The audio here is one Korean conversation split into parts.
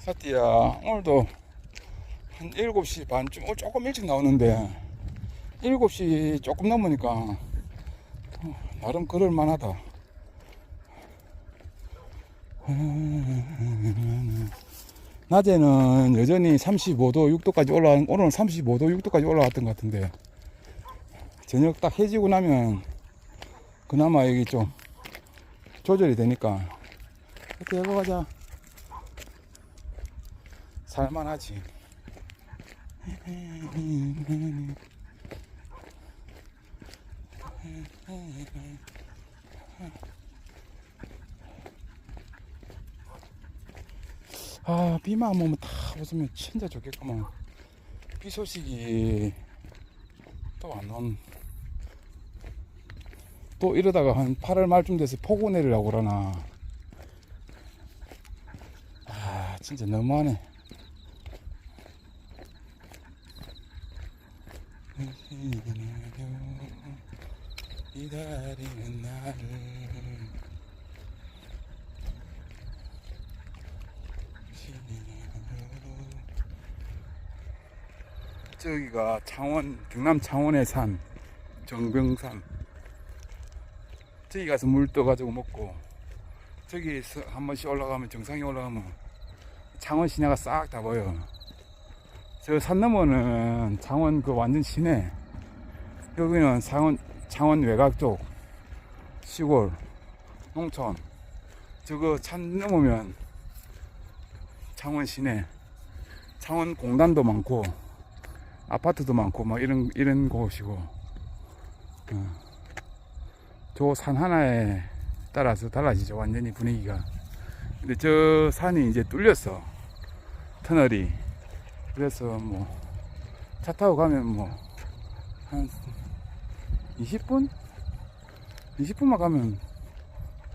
사띠야. 오늘도 한 7시 반쯤 어, 조금 일찍 나오는데. 7시 조금 넘으니까 어, 나름 그럴 만하다. 낮에는 여전히 35도 6도까지 올라 오늘은 35도 6도까지 올라왔던 것 같은데. 저녁 딱 해지고 나면 그나마 여기 좀 조절이 되니까. 이렇게 해고 가자 살만하지. 아 비만 안 오면 다 웃으면 진짜 좋겠구만. 비 소식이 또 안 온. 또 이러다가 한 8월 말쯤 돼서 폭우 내리려고 그러나. 아 진짜 너무하네 기다리는 나를 저기가 창원 경남 창원의 산 정병산. 저기 가서 물 떠가지고 먹고 저기서 한 번씩 올라가면 정상에 올라가면 창원 시내가 싹 다 보여 저 산 너머는 창원 그 완전 시내. 여기는 창원 창원 외곽 쪽 시골 농촌. 저거 산 넘으면 창원 시내. 창원 공단도 많고 아파트도 많고 막 이런 이런 곳이고. 저산 하나에 따라서 달라지죠. 완전히 분위기가. 근데 저 산이 이제 뚫렸어 터널이 그래서 뭐 차 타고 가면 뭐 한 20분? 20분만 가면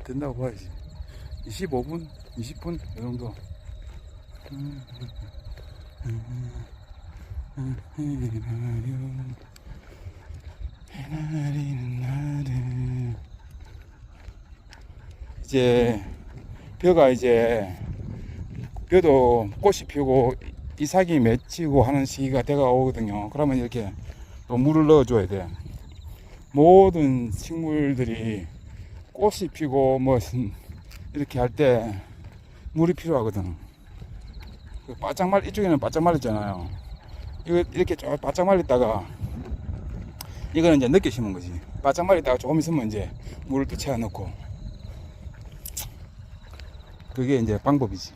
된다고 봐야지. 25분? 20분? 이 정도. 이제 벼가 이제 벼도 꽃이 피우고 이삭이 맺히고 하는 시기가 돼가 오거든요. 그러면 이렇게 또 물을 넣어줘야 돼. 모든 식물들이 꽃이 피고 뭐 이렇게 할 때 물이 필요하거든. 그 바짝 말 이쪽에는 바짝 말렸잖아요. 이거 이렇게 쭉 바짝 말렸다가 이거는 이제 늦게 심은 거지. 바짝 말렸다가 조금 있으면 이제 물을 또 채워 넣고. 그게 이제 방법이지